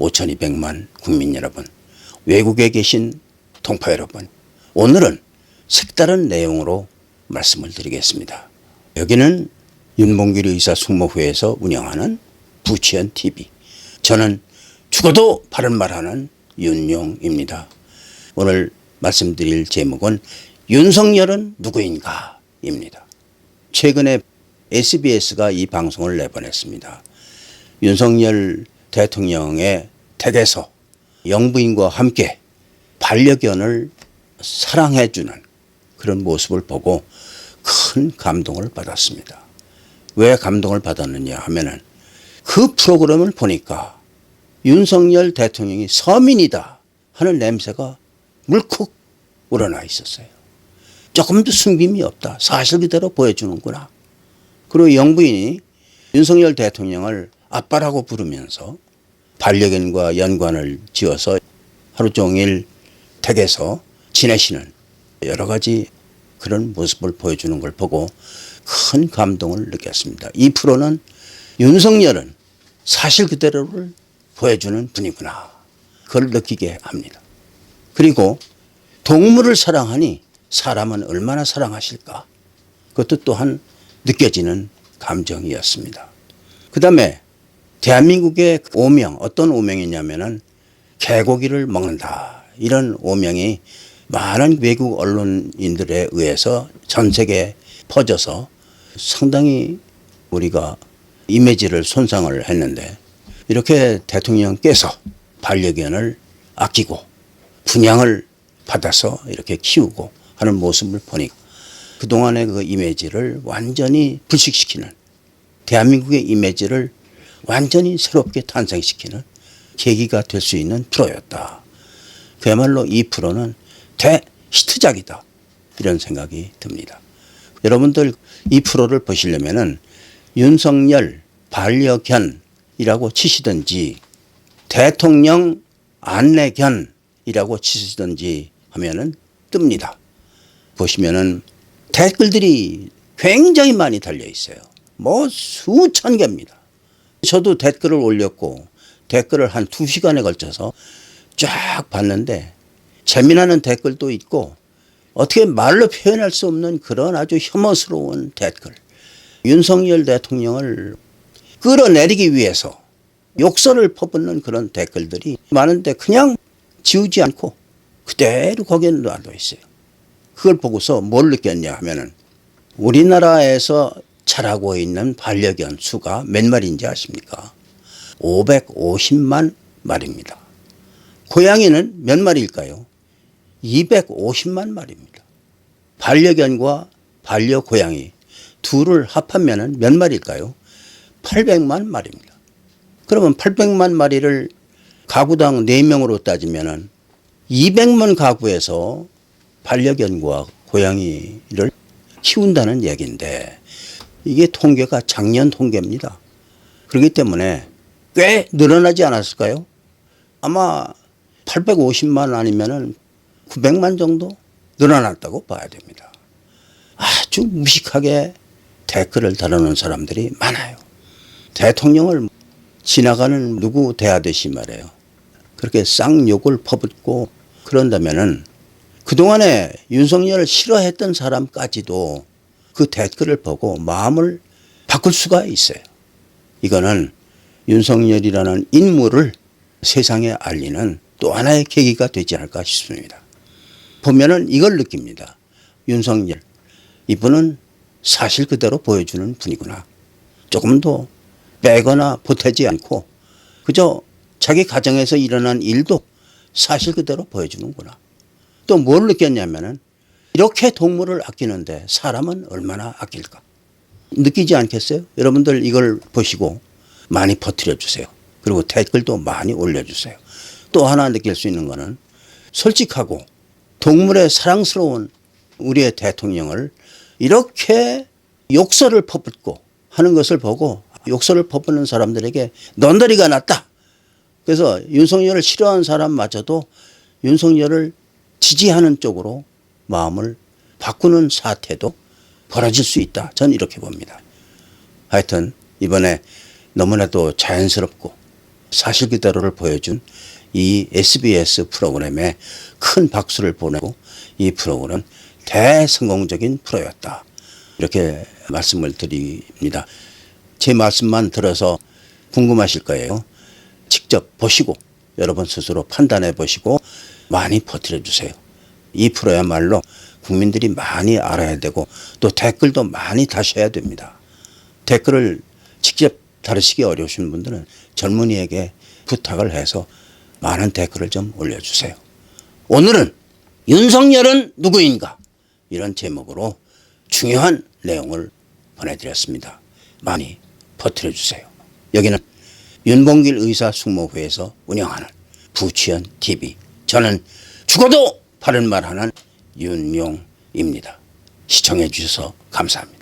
5,200만 국민 여러분, 외국에 계신 동포 여러분, 오늘은 색다른 내용으로 말씀을 드리겠습니다. 여기는 윤봉길 의사 숙모회에서 운영하는 부치현 TV. 저는 죽어도 바른 말하는 윤용입니다. 오늘 말씀드릴 제목은 윤석열은 누구인가입니다. 최근에 SBS가 이 방송을 내보냈습니다. 윤석열 대통령의 댁에서 영부인과 함께 반려견을 사랑해주는 그런 모습을 보고 큰 감동을 받았습니다. 왜 감동을 받았느냐 하면은 그 프로그램을 보니까 윤석열 대통령이 서민이다 하는 냄새가 물컥 우러나 있었어요. 조금도 숨김이 없다. 사실 그대로 보여주는구나. 그리고 영부인이 윤석열 대통령을 아빠라고 부르면서 반려견과 연관을 지어서 하루 종일 댁에서 지내시는 여러 가지 그런 모습을 보여주는 걸 보고 큰 감동을 느꼈습니다. 이 프로는 윤석열은 사실 그대로를 보여주는 분이구나. 그걸 느끼게 합니다. 그리고 동물을 사랑하니 사람은 얼마나 사랑하실까. 그것도 또한 느껴지는 감정이었습니다. 그 다음에 대한민국의 오명, 어떤 오명이냐면은 개고기를 먹는다. 이런 오명이 많은 외국 언론인들에 의해서 전 세계에 퍼져서 상당히 우리가 이미지를 손상을 했는데 이렇게 대통령께서 반려견을 아끼고 분양을 받아서 이렇게 키우고 하는 모습을 보니 그동안의 그 이미지를 완전히 불식시키는 대한민국의 이미지를 완전히 새롭게 탄생시키는 계기가 될 수 있는 프로였다. 그야말로 이 프로는 대히트작이다. 이런 생각이 듭니다. 여러분들 이 프로를 보시려면은 윤석열 반려견이라고 치시든지 대통령 안내견이라고 치시든지 하면은 뜹니다. 보시면은 댓글들이 굉장히 많이 달려 있어요. 뭐 수천 개입니다. 저도 댓글을 올렸고 댓글을 한 두 시간에 걸쳐서 쫙 봤는데 재미나는 댓글도 있고 어떻게 말로 표현할 수 없는 그런 아주 혐오스러운 댓글. 윤석열 대통령을 끌어내리기 위해서 욕설을 퍼붓는 그런 댓글들이 많은데 그냥 지우지 않고 그대로 거기에 놔둬 있어요. 그걸 보고서 뭘 느꼈냐 하면은 우리나라에서 자라고 있는 반려견 수가 몇 마리인지 아십니까? 550만 마리입니다. 고양이는 몇 마리일까요? 250만 마리입니다. 반려견과 반려고양이 둘을 합하면 몇 마리일까요? 800만 마리입니다. 그러면 800만 마리를 가구당 4명으로 따지면 200만 가구에서 반려견과 고양이를 키운다는 얘기인데 이게 통계가 작년 통계입니다. 그렇기 때문에 꽤 늘어나지 않았을까요? 아마 850만 아니면은 900만 정도 늘어났다고 봐야 됩니다. 아주 무식하게 댓글을 다루는 사람들이 많아요. 대통령을 지나가는 누구 대하듯이 말해요. 그렇게 쌍욕을 퍼붓고 그런다면은 그동안에 윤석열을 싫어했던 사람까지도 그 댓글을 보고 마음을 바꿀 수가 있어요. 이거는 윤석열이라는 인물을 세상에 알리는 또 하나의 계기가 되지 않을까 싶습니다. 보면은 이걸 느낍니다. 윤석열. 이분은 사실 그대로 보여주는 분이구나. 조금 더 빼거나 보태지 않고 그저 자기 가정에서 일어난 일도 사실 그대로 보여주는구나. 또 뭘 느꼈냐면은 이렇게 동물을 아끼는데 사람은 얼마나 아낄까? 느끼지 않겠어요? 여러분들 이걸 보시고 많이 퍼뜨려 주세요. 그리고 댓글도 많이 올려주세요. 또 하나 느낄 수 있는 거는 솔직하고 동물의 사랑스러운 우리의 대통령을 이렇게 욕설을 퍼붓고 하는 것을 보고 욕설을 퍼붓는 사람들에게 넌더리가 났다. 그래서 윤석열을 싫어하는 사람마저도 윤석열을 지지하는 쪽으로 마음을 바꾸는 사태도 벌어질 수 있다. 전 이렇게 봅니다. 하여튼 이번에 너무나도 자연스럽고 사실 그대로를 보여준 이 SBS 프로그램에 큰 박수를 보내고 이 프로그램은 대성공적인 프로였다. 이렇게 말씀을 드립니다. 제 말씀만 들어서 궁금하실 거예요. 직접 보시고 여러분 스스로 판단해 보시고 많이 퍼뜨려 주세요. 이 프로야말로 국민들이 많이 알아야 되고 또 댓글도 많이 다셔야 됩니다. 댓글을 직접 다루시기 어려우신 분들은 젊은이에게 부탁을 해서 많은 댓글을 좀 올려주세요. 오늘은 윤석열은 누구인가? 이런 제목으로 중요한 내용을 보내드렸습니다. 많이 퍼뜨려 주세요. 여기는 윤봉길 의사 숙모회에서 운영하는 부치현 TV. 저는 죽어도 바른 말 하는 윤용입니다. 시청해 주셔서 감사합니다.